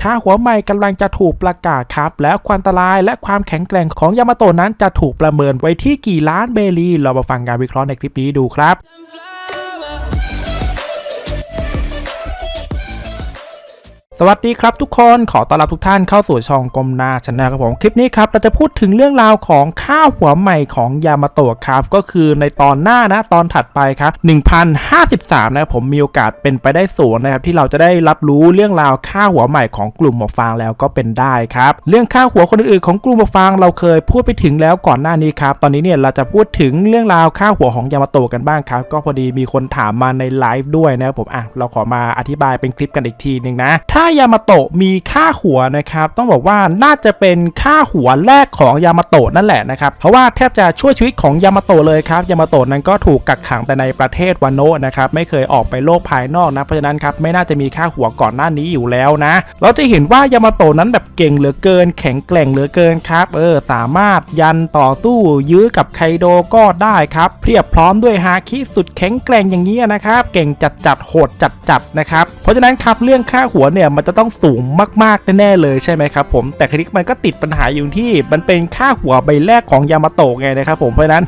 ขาหัวใหม่กำลังจะถูกประกาศครับ แล้วความอันตรายและความแข็งแกร่งของยามาโตะนั้นจะถูกประเมินไว้ที่กี่ล้านเบลีเรามาฟังการวิเคราะห์ในคลิปนี้ดูครับ สวัสดีครับทุกคนขอต้อนรับทุกท่านเข้าสู่ช่องกลมนาชนะครับผมคลิปนี้ครับเราจะพูดถึงเรื่องราวของข้าวหัวใหม่ของยามาโตะครับก็คือในตอนหน้านะตอนถัดไปครับ1053นะครับผมมีโอกาสเป็นไปได้สูงนะครับที่เราจะได้รับรู้เรื่องราวข้าวหัวใหม่ของกลุ่มหมวกฟางแล้วก็เป็นได้ครับเรื่องข้าวหัวคนอื่นๆของกลุ่มหมวกฟางเราเคยพูดไปถึงแล้วก่อนหน้านี้ครับตอนนี้เนี่ยเราจะพูดถึงเรื่องราวข้าวหัวของยามาโตะกันบ้างครับก็พอดีมีคนถามมาในไลฟ์ด้วยนะครับผมอะเราขอมาอธิบายเป็นคลิปกันอีกทีหนึ่งนะถ้ายามาโตะมีค่าหัวนะครับ ต้องบอกว่าน่าจะเป็นค่าหัวแรกของยามาโตะนั่นแหละนะครับ เพราะว่าแทบจะช่วยชีวิตของยามาโตะเลยครับยามาโตะนั้นก็ถูกกักขังแต่ในประเทศวานโนะนะครับไม่เคยออกไปโลกภายนอกนะ เพราะฉะนั้นครับไม่น่าจะมีค่าหัวก่อนหน้านี้อยู่แล้วนะ เราจะเห็นว่ายามาโตะนั้นแบบเก่งเหลือเกิน แข็งแกร่งเหลือเกินครับ เออสามารถยันต่อสู้ยื้อกับไคโดก็ได้ครับเพียบพร้อมด้วยฮาคิสุดแข็งแกร่งอย่างนี้นะครับ เก่งจัดจัดโหดจัดจัดนะครับ เพราะฉะนั้นครับเรื่องค่าหัวเนี่ยมันจะต้องสูงมากๆแน่ๆเลยใช่ไหมครับผมแต่คลิกมันก็ติดปัญหาอยู่ที่มันเป็นค่าหัวใบแรกของยามาโตะไงนะครับผมเพราะนั้น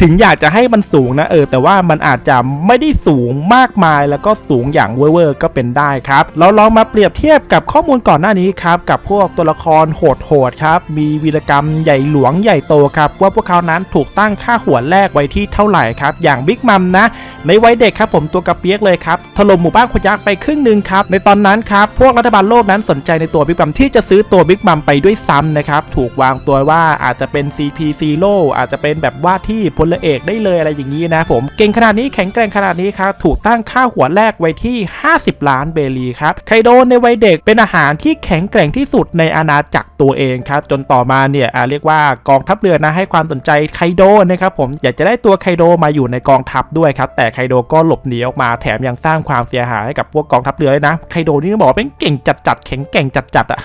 ถึงอยากจะให้มันสูงนะเออแต่ว่ามันอาจจะไม่ได้สูงมากมาย แล้วก็สูงอย่างเวอร์ก็เป็นได้ครับเราลองมาเปรียบเทียบกับข้อมูลก่อนหน้านี้ครับกับพวกตัวละครโหดๆครับมีวีรกรรมใหญ่หลวงใหญ่โตครับว่าพวกเขานั้นถูกตั้งค่าหัวแรกไว้ที่เท่าไหร่ครับอย่างบิ๊กมัมนะในวัยเด็กครับผมตัวกระเปียกเลยครับถล่มหมู่บ้านคนยักไปครึ่งหนึ่งครับในตอนนั้นครับพวกรัฐบาลโลกนั้นสนใจในตัวบิ๊กมัมที่จะซื้อตัวบิ๊กมัมไปด้วยซ้ำนะครับถูกวางตัวว่าอาจจะเป็น CP Zero อาจจะเป็นแบบว่าที่พลเอกได้เลยอะไรอย่างนี้นะผมเก่งขนาดนี้แข็งแกร่งขนาดนี้ครับถูกตั้งค่าหัวแรกไว้ที่ 50 ล้านเบลีครับไคโดในวัยเด็กเป็นอาหารที่แข็งแกร่งที่สุดในอาณาจักรตัวเองครับจนต่อมาเนี่ยเรียกว่ากองทัพเรือนะให้ความสนใจไคโดนะครับผมอยากจะได้ตัวไคโดมาอยู่ในกองทัพด้วยครับแต่ไคโดก็หลบหนีออกมาแถมยังสร้างความเสียหายให้กับพวกกองทัพเรือเลยนะไคโดนี่ต้องบอกเป็นเก่งจัดๆแข็งแกร่งจัดๆอะ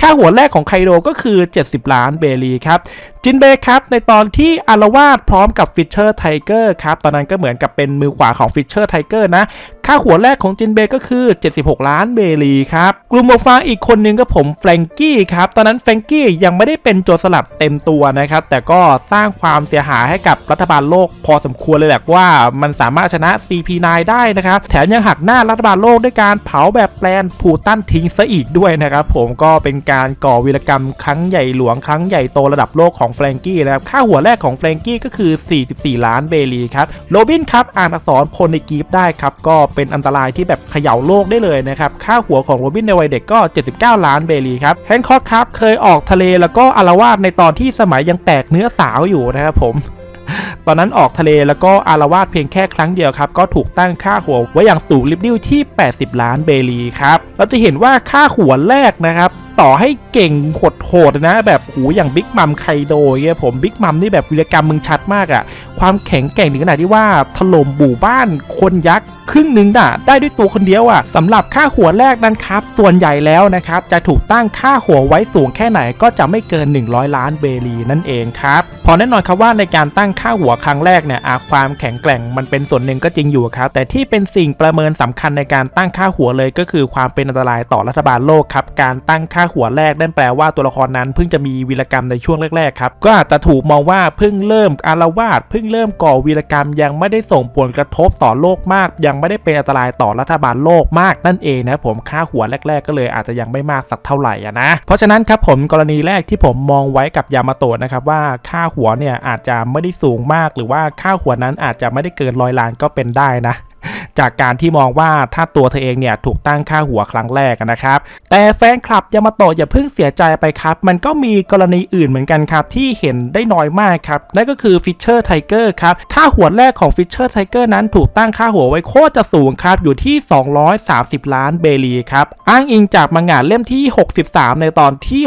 ค่าหัวแรกของไคโดก็คือ 70 ล้านเบลีครับ จินเบย์ครับในตอนที่อารวาสพร้อมกับฟิชเชอร์ไทเกอร์ครับตอนนั้นก็เหมือนกับเป็นมือขวาของฟิชเชอร์ไทเกอร์นะ ค่าหัวแรกของจินเบย์ก็คือ 76 ล้านเบลีครับ กลุ่มหมฟาอีกคนนึงก็ผมแฟรงกี้ครับ ตอนนั้นแฟรงกี้ยังไม่ได้เป็นโจรสลัดเต็มตัวนะครับ แต่ก็สร้างความเสียหายให้กับรัฐบาลโลกพอสมควรเลยแหละว่ามันสามารถชนะ CP9 ได้นะครับ แถมยังหักหน้ารัฐบาลโลกด้วยการเผาแบบแปลนผูตันทิ้งซะอีกด้วยนะครับผมก็เป็นการก่อวีรกรรมครั้งใหญ่หลวงครั้งใหญ่โตระดับโลกของแฟรงกี้นะครับค่าหัวแรกของแฟรงกี้ก็คือ 44 ล้านเบลีครับโรบินครับอ่านอักษรพลในกีฟได้ครับก็เป็นอันตรายที่แบบเขย่าโลกได้เลยนะครับค่าหัวของโรบินในวัยเด็กก็ 79 ล้านเบลีครับแฮนคอกครับเคยออกทะเลแล้วก็อารวาสในตอนที่สมัยยังแตกเนื้อสาวอยู่นะครับผมตอนนั้นออกทะเลแล้วก็อารวาสเพียงแค่ครั้งเดียวครับ ก็ถูกตั้งค่าหัวไว้อย่างสูงลิบดิ้วที่ 80 ล้านเบลีครับ เราจะเห็นว่าค่าหัวแรกนะครับ ต่อให้เก่งโหดๆนะ แบบหูอย่างบิ๊กมัมไคโดเงี้ยผมบิ๊กมัมนี่แบบวิรกรรมมึงชัดมากอะความแข็งแกร่งถึงขนาดที่ว่าถล่มหมู่บ้านคนยักษ์ครึ่งหนึ่งน่ะ ได้ด้วยตัวคนเดียวอะสำหรับค่าหัวแรกนั้นครับ ส่วนใหญ่แล้วนะครับ จะถูกตั้งค่าหัวไว้สูงแค่ไหนก็จะไม่เกิน 100 ล้านเบลีนั่นเองครับพอแน่นอนครับว่าในการตั้งค่าหัวครั้งแรกเนี่ยอาความแข็งแกร่งมันเป็นส่วนหนึ่งก็จริงอยู่ครับแต่ที่เป็นสิ่งประเมินสำคัญในการตั้งค่าหัวเลยก็คือความเป็นอันตรายต่อรัฐบาลโลกครับการตั้งค่าหัวแรกนั่นแปลว่าตัวละครนั้นเพิ่งจะมีวีรกรรมในช่วงแรกๆครับก็อาจจะถูกมองว่าเพิ่งเริ่มอารวาสเพิ่งเริ่มก่อวีรกรรมยังไม่ได้ส่งผลกระทบต่อโลกมาก ยังไม่ได้เป็นอันตรายต่อรัฐบาลโลกมากนั่นเองนะผมค่าหัวแรก ๆ ก็เลยอาจจะยังไม่มากสักเท่าไหร่อะนะเพราะฉะนั้นครับผมกรณีแรกที่ผมมองไว้กับยามาโตะนะครับว่าค่าหัวเนี่ยอาจจะไม่ได้สูงมาก หรือว่าค่าหัวนั้นอาจจะไม่ได้เกินร้อยล้านก็เป็นได้นะ จากการที่มองว่าถ้าตัวเธอเองเนี่ยถูกตั้งค่าหัวครั้งแรกนะครับ แต่แฟนคลับยามาโตะอย่าเพิ่งเสียใจไปครับ มันก็มีกรณีอื่นเหมือนกันครับ ที่เห็นได้น้อยมากครับ นั่นก็คือฟิชเชอร์ไทเกอร์ครับค่าหัวแรกของฟิชเชอร์ไทเกอร์นั้นถูกตั้งค่าหัวไว้โคตรจะสูงครับ อยู่ที่ 230 ล้านเบลีครับอ้างอิงจากมังงะเล่มที่ 63 ในตอนที่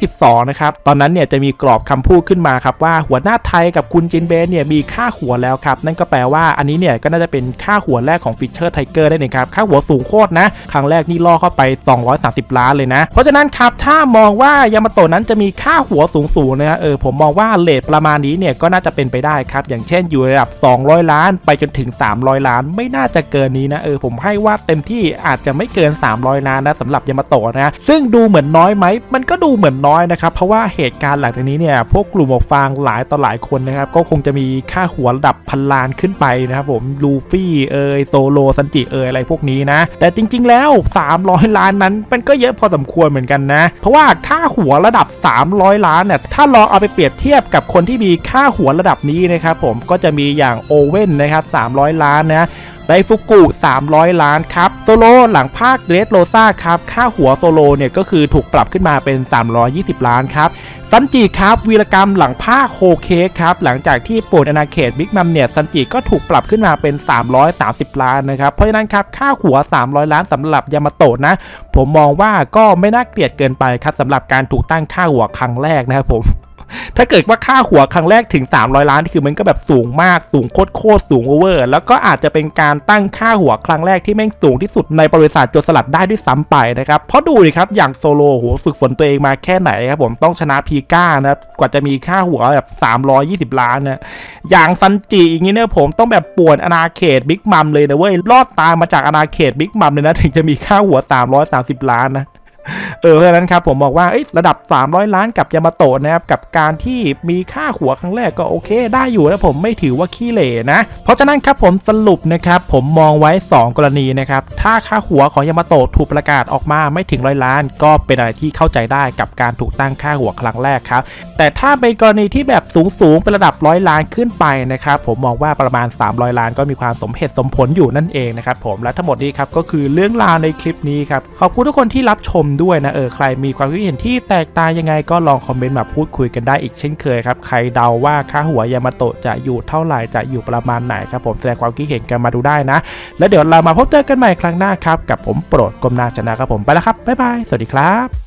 622 นะครับ ตอนนั้นเนี่ยจะมีกรอบคำพูดขึ้นมาครับว่าหัวหน้าไทยกับคุณจินเบนเนี่ยมีค่าหัวแล้วครับนั่นก็แปลว่าอันนี้เนี่ยก็น่าจะเป็นค่าหัวัวแรกของฟิชเชอร์ไทเกอร์ได้เลยครับค่าหัวสูงโคตรนะ ครั้งแรกนี่ล่อเข้าไป 230 ล้านเลยนะ เพราะฉะนั้นครับถ้ามองว่ายามาโตะนั้นจะมีค่าหัวสูงๆนะฮะเออผมมองว่าเลทประมาณนี้เนี่ยก็น่าจะเป็นไปได้ครับอย่างเช่นอยู่ระดับ 200 ล้าน ไปจนถึง 300 ล้าน ไม่น่าจะเกินนี้นะเออผมให้ว่าเต็มที่อาจจะไม่เกิน 300 ล้านนะสำหรับยามาโตะนะซึ่งดูเหมือนน้อยไหมมันก็ดูเหมือนน้อยนะครับเพราะว่าเหตุการณ์หลังจากนี้เนี่ยพวกกลุ่มหมวกฟางหลายต่อหลายคนนะครับก็คงจะมีค่าหัวระดับพันล้านขึ้นไปนะครับผมลูฟี่เอยโซโลซันจิเอยอะไรพวกนี้นะ แต่จริง ๆ แล้ว 300 ล้านนั้นมันก็เยอะพอสมควรเหมือนกันนะ เพราะว่าค่าหัวระดับ 300 ล้านเนี่ยถ้าลองเอาไปเปรียบเทียบกับคนที่มีค่าหัวระดับนี้นะครับผมก็จะมีอย่างโอเว่นนะครับ300 ล้านนะ ไดฟุกุ 300 ล้านครับ โซโลหลังภาคเดรสโรซาครับ ค่าหัวโซโลเนี่ยก็คือถูกปรับขึ้นมาเป็น 320 ล้านครับซันจิครับวีรกรรมหลังภาคโฮเคครับหลังจากที่ปวนอาณาเขตบิ๊กมัมเนี่ยซันจิก็ถูกปรับขึ้นมาเป็น 330 ล้านนะครับ เพราะฉะนั้นครับค่าหัว 300 ล้านสำหรับยามาโตะนะ ผมมองว่าก็ไม่น่าเกลียดเกินไปครับสำหรับการถูกตั้งค่าหัวครั้งแรกนะครับผม ถ้าเกิดว่าค่าหัวครั้งแรกถึง 300 ล้านคือมันก็แบบสูงมากสูงโคตรโคตรสูงโอเวอร์ แล้วก็อาจจะเป็นการตั้งค่าหัวครั้งแรกที่แม่งสูงที่สุดในประวัติศาสตร์โจรสลัดได้ด้วยซ้ำไปนะครับ เพราะดูดิครับอย่างโซโลโหฝึกฝนตัวเองมาแค่ไหนครับผมต้องชนะพีก้านะกว่าจะมีค่าหัวแบบ 320 ล้านนะอย่างซันจิอย่างนี้เนี่ยผมต้องแบบป่วนอนาเขตบิ๊กมัมเลยนะเว้ยรอดตามมาจากอนาเขตบิ๊กมัมเลยนะถึงจะมีค่าหัว 330 ล้านนะ เออเพราะฉะนั้นครับผมบอกว่าระดับ 300 ล้านกับยามาโตะนะครับกับการที่มีค่าหัวครั้งแรกก็โอเค ได้อยู่แล้วผมไม่ถือว่าขี้เหร่นะ เพราะฉะนั้นครับผมสรุปนะครับผมมองไว้ 2 กรณีนะครับถ้าค่าหัวของยามาโตะถูกประกาศออกมาไม่ถึงร้อยล้าน ก็เป็นอะไรที่เข้าใจได้กับการถูกตั้งค่าหัวครั้งแรกครับแต่ถ้าเป็นกรณีที่แบบสูงๆเป็นระดับร้อยล้านขึ้นไปนะครับผมมองว่าประมาณ 300 ล้านก็มีความสมเหตุสมผลอยู่นั่นเองนะครับผมและทั้งหมดนี้ครับก็คือเรื่องราวในคลิปนี้ครับขอบคุณทุกคนที่รับชมด้วยนะเออใครมีความคิดเห็นที่แตกต่างยังไงก็ลองคอมเมนต์มาพูดคุยกันได้อีกเช่นเคยครับใครเดาว่าค่าหัวยามาโตะจะอยู่เท่าไหร่จะอยู่ประมาณไหนครับผมแสดงความคิดเห็นกันมาดูได้นะ แล้วเดี๋ยวเรามาพบเจอกันใหม่ครั้งหน้าครับกับผมโปรดกรมนาชนะครับผมไปแล้วครับบ๊ายบายสวัสดีครับ